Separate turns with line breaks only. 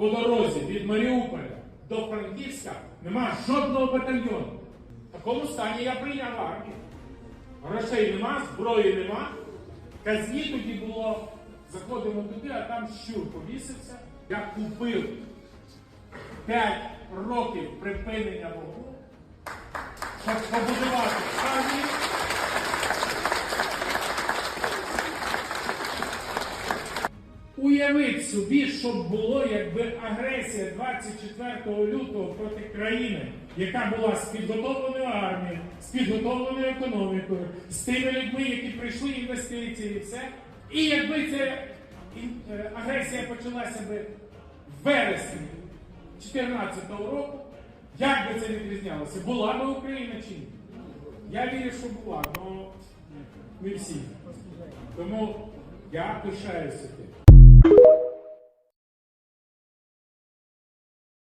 по дорозі від Маріуполя до Франківська нема жодного батальйону. В такому стані я прийняв армію. Грошей нема, зброї нема. Казні тоді було, заходимо туди, а там щур повісився. Я купив 5 років припинення вогню, щоб побудувати армію. Уявіть собі, що було, якби агресія 24 лютого проти країни, яка була з підготовленою армією, з підготовленою економікою, з тими людьми, які прийшли інвестиції, і все. І якби ця е, агресія почалася би в вересні 2014 року, як би це відрізнялося? Була би Україна чи ні? Я вірю, що була, але не всі. Тому я пишаюся тим.